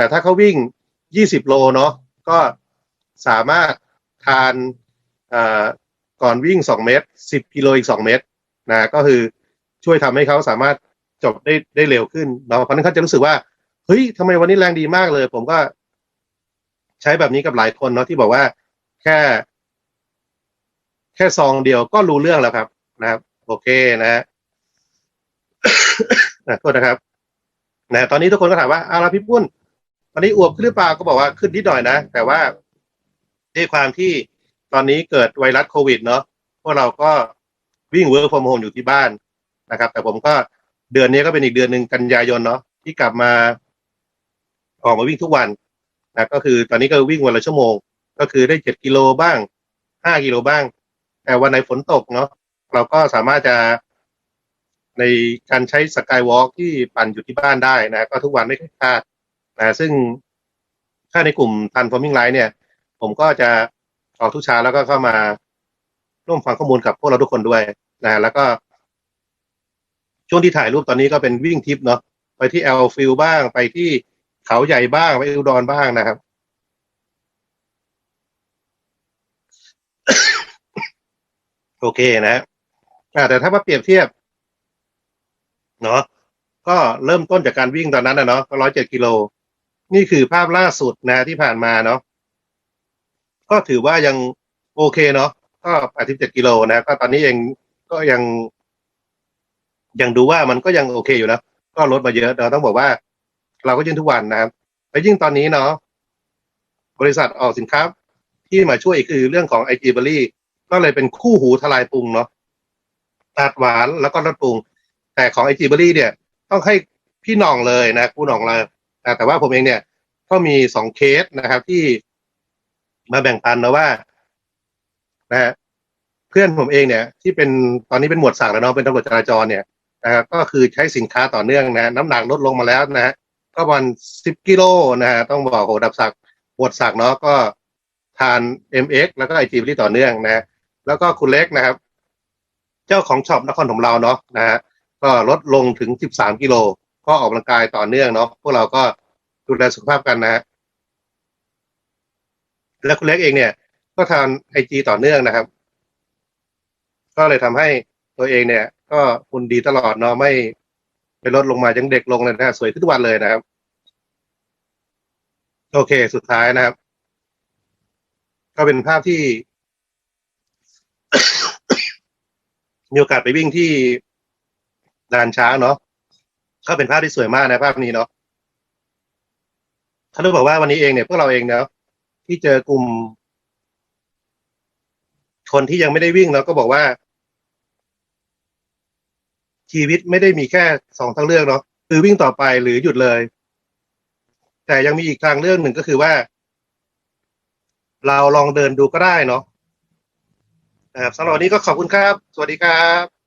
แต่ถ้าเขาวิ่ง 20 โลเนาะก็สามารถทานอ่อก่อนวิ่ง 2 เมตร 10 กิโลอีก 2 เมตรนะก็คือช่วยทำให้เขาสามารถจบได้ได้เร็วขึ้นเนาะเพราะฉะนั้นเขาจะรู้สึกว่า เฮ้ยทำไมวันนี้แรงดีมากเลย ผมก็ใช้แบบนี้กับหลายคนเนาะที่บอกว่าแค่ แค่ซองเดียวก็รู้เรื่องแล้วครับ นะครับ โอเคนะฮะนะโทษนะครับนะตอนนี้ทุกคนก็ถามว่าเอาละพี่ปุ้น ตอนนี้อวบขึ้นหรือเปล่าก็บอกว่าขึ้นนิดหน่อยนะ แต่ว่าด้วยความที่ตอนนี้เกิดไวรัสโควิดเนาะพวกเราก็วิ่งเวิร์กฟอร์มโฮมอยู่ที่บ้านนะครับ แต่ผมก็เดือนนี้ก็เป็นอีกเดือนหนึ่งกันยายนเนาะที่กลับมา ออกมาวิ่งทุกวันนะก็คือตอนนี้ก็วิ่งวันละชั่วโมง ก็คือได้เจ็ดกิโลบ้างห้ากิโลบ้าง แต่วันไหนฝนตกเนาะเราก็สามารถจะในการใช้สกายวอล์กที่ปั่นอยู่ที่บ้านได้นะ ก็ทุกวันไม่เคยพลาด นะซึ่งถ้าในกลุ่มทันฟอร์มิงไลน์เนี่ย ผมก็จะออกทุกเช้าแล้วก็เข้ามาร่วมฟังข้อมูลกับพวกเราทุกคนด้วยนะแล้วก็ช่วงที่ถ่ายรูปตอนนี้ก็เป็นวิ่งทริปเนาะไปที่แอลฟิลบ้างไปที่เขาใหญ่บ้างไปอุดรบ้างนะครับ โอเคนะแต่ถ้ามาเปรียบเทียบ เนาะก็เริ่มต้นจากการวิ่งตอนนั้นนะเนาะก็ร้อยเจ็ดกิโล นี่คือภาพล่าสุดนะที่ผ่านมาเนาะก็ถือว่ายังโอเคเนาะก็แปดสิบเจ็ดกิโลนะ ก็ตอนนี้เองก็ยังยังดูว่ามันก็ยังโอเคอยู่นะก็ลดมาเยอะเราต้องบอกว่า เราก็ยิ่งทุกวันนะครับแล้วยิ่งตอนนี้เนาะบริษัทออกสินค้าที่มาช่วยคือเรื่องของไอจีเบอรี่ก็เลยเป็นคู่หูทลายปรุงเนาะตัดหวานแล้วก็รสปรุง แต่ของไอจีเบอรี่เนี่ย ต้องให้พี่น่องเลยนะผู้หน่องเลย นะแต่ว่าผมเองเนี่ยก็มีสองเคสนะครับที่มาแบ่งปันนะว่านะฮะเพื่อนผมเองเนี่ย ที่เป็นตอนนี้เป็นหมวดสั่งแล้วเนาะเป็นตำรวจจราจรเนี่ยนะครับก็คือใช้สินค้าต่อเนื่องนะ น้ำหนักลดลงมาแล้วนะฮะก็ประมาณสิบกิโลนะฮะต้องบอกโหดับสักหมวดสักเนาะก็ทาน MX แล้วก็ไอจีที่ต่อเนื่องนะแล้วก็คุณเล็กนะครับ เจ้าของช็อปนครถมเราเนาะนะฮะก็ลดลงถึงสิบสามกิโล ก็ออกกำลังกายต่อเนื่องเนาะพวกเราก็ดูแลสุขภาพกันนะฮะและคุณเล็กเองเนี่ย ก็ทานไอจีต่อเนื่องนะครับ ก็เลยทำให้ตัวเองเนี่ย ก็หุ่นดีตลอดเนาะไม่ไปลดลงมายังเด็กลงเลยนะฮะสวยขึ้นทุกวันเลยนะครับ โอเคสุดท้ายนะครับ ก็เป็นภาพที่ มีโอกาสไปวิ่งที่ลานช้างเนาะ ก็เป็นภาพที่สวยมากนะภาพนี้เนาะเขาต้องบอกว่าวันนี้เองเนี่ยพวกเราเองเนาะที่เจอกลุ่ม คนที่ยังไม่ได้วิ่งเราก็บอกว่า ชีวิตไม่ได้มีแค่สองทางเลือกเนาะคือวิ่งต่อไปหรือหยุดเลย แต่ยังมีอีกทางเลือกหนึ่งก็คือว่า เราลองเดินดูก็ได้เนาะนะครับสำหรับวันนี้ก็ขอบคุณครับ สวัสดีครับ